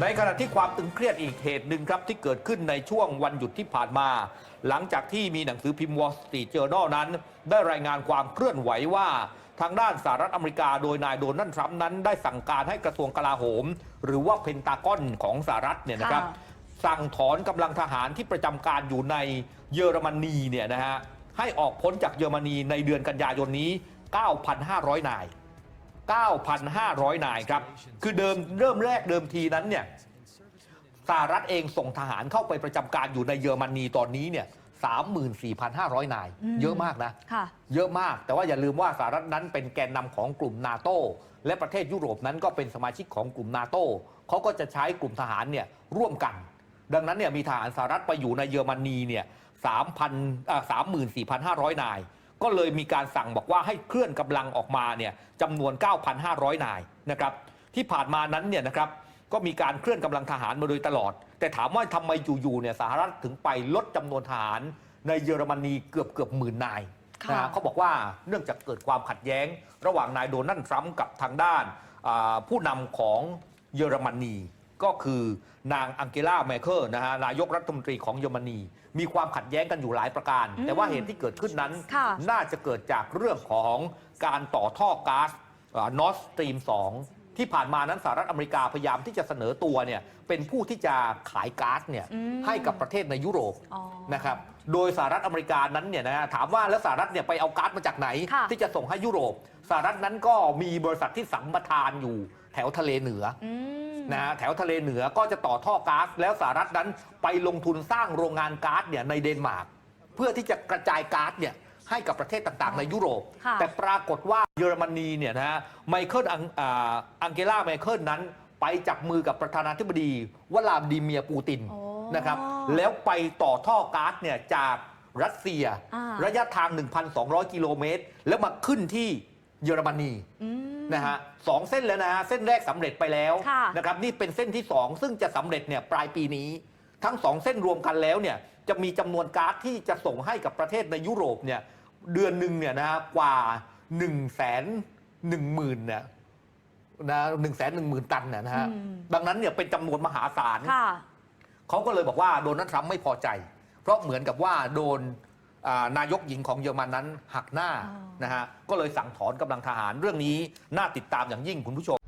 ในขณะที่ความตึงเครียดอีกเหตุหนึ่งครับที่เกิดขึ้นในช่วงวันหยุดที่ผ่านมา หลังจากที่มีหนังสือพิมพ์ Wall Street Journal นั้น ได้รายงานความเคลื่อนไหวว่า ทางด้านสหรัฐอเมริกาโดยนายโดนัลด์ทรัมป์นั้นได้สั่งการให้กระทรวงกลาโหม หรือว่าเพนตากอนของสหรัฐเนี่ยนะครับสั่งถอนกำลังทหารที่ประจำการอยู่ในเยอรมนีเนี่ยนะฮะให้ออกพ้นจากเยอรมนีในเดือนกันยายนนี้ 9,500 นาย 9,500 นายครับ คือเดิมเริ่มแรกเดิมทีนั้นเนี่ยสหรัฐเองส่งทหารเข้าไปประจำการอยู่ในเยอรมนีตอนนี้เนี่ย34,500 นายอืมเยอะมากนะค่ะเยอะมาก แต่ว่าอย่าลืมว่าสหรัฐนั้นเป็นแกนนำของกลุ่มนาโตและประเทศยุโรปนั้นก็เป็นสมาชิกของกลุ่มนาโตเขาก็จะใช้กลุ่มทหารเนี่ยร่วมกัน ดังนั้นเนี่ยมีทหารสหรัฐไปอยู่ในเยอรมนีเนี่ย3,000อ่า34,500นาย ก็เลยมีการสั่งบอกว่าให้เคลื่อนกำลังออกมาเนี่ยจำนวน 9,500 นายนะครับที่ผ่านมานั้นเนี่ยนะครับก็มีการเคลื่อนกำลังทหารมาโดยตลอด แต่ถามว่าทำไมอยู่ๆเนี่ยสหรัฐถึงไปลดจำนวนทหารในเยอรมนีเกือบเกือบหมื่นนายค่ะนะฮะเขาบอกว่าเนื่องจากเกิดความขัดแย้ง ระหว่างนายโดนัลด์ทรัมป์กับทางด้านอ่าผู้นำของเยอรมนี ก็คือนางอังเกลาแมเคิลนะฮะนายกรัฐมนตรีของเยอรมนี มีความขัดแย้งกันอยู่หลายประการอืมแต่ว่าเหตุที่เกิดขึ้นนั้นค่ะน่าจะเกิดจากเรื่องของการต่อท่อก๊าซนอสสตรีม 2 ที่ผ่านมานั้นสหรัฐอเมริกาพยายามที่จะเสนอตัวเนี่ยเป็นผู้ที่จะขายก๊าซเนี่ยอืมให้กับประเทศในยุโรปอ๋อนะครับโดยสหรัฐอเมริกานั้นเนี่ยนะฮะถามว่าแล้วสหรัฐเนี่ยไปเอาก๊าซมาจากไหนค่ะที่จะส่งให้ยุโรปสหรัฐนั้นก็มีบริษัทที่สัมปทานอยู่แถวทะเลเหนืออืม นะฮะแถวทะเลเหนือก็จะต่อท่อก๊าซแล้วสหรัฐนั้นไปลงทุนสร้างโรงงานก๊าซเนี่ยในเดนมาร์กเพื่อที่จะกระจายก๊าซเนี่ยให้กับประเทศต่างๆ ในยุโรปค่ะแต่ปรากฏว่าเยอรมนีเนี่ยนะฮะไมเคิลอังอ่าอังเกลาไมเคิลนั้น ไปจับมือกับประธานาธิบดีวลาดิเมียร์ปูตินโอ้นะครับแล้วไปต่อท่อก๊าซเนี่ยจากรัสเซียอ่าระยะทาง 1,200 กิโลเมตร แล้วมาขึ้นที่เยอรมนีอืม นะฮะสองเส้นแล้วนะฮะเส้นแรกสำเร็จไปแล้วค่ะนะครับนี่เป็นเส้นที่ 2 ซึ่งจะสำเร็จเนี่ยปลายปีนี้ ทั้ง 2 เส้นรวมกันแล้วเนี่ยจะมีจำนวนก๊าซที่จะส่งให้กับประเทศในยุโรปเนี่ยเดือนหนึ่งเนี่ยนะฮะกว่า1นึ่งแสนหนึ่งหมื่นเนี่ยนะหนึ่งแสนหนึ่งหมื่นตันเนยนะฮะอืมดังนั้นเนี่ยเป็นจำนวนมหาศาลค่ะเขาก็เลยบอกว่าโดนัลด์ทรัมป์ไม่พอใจ เพราะเหมือนกับว่าโดนอ่า นายกหญิงของเยอรมันนั้นหักหน้าอ๋อนะฮะก็เลยสั่งถอนกำลังทหารเรื่องนี้น่าติดตามอย่างยิ่งคุณผู้ชม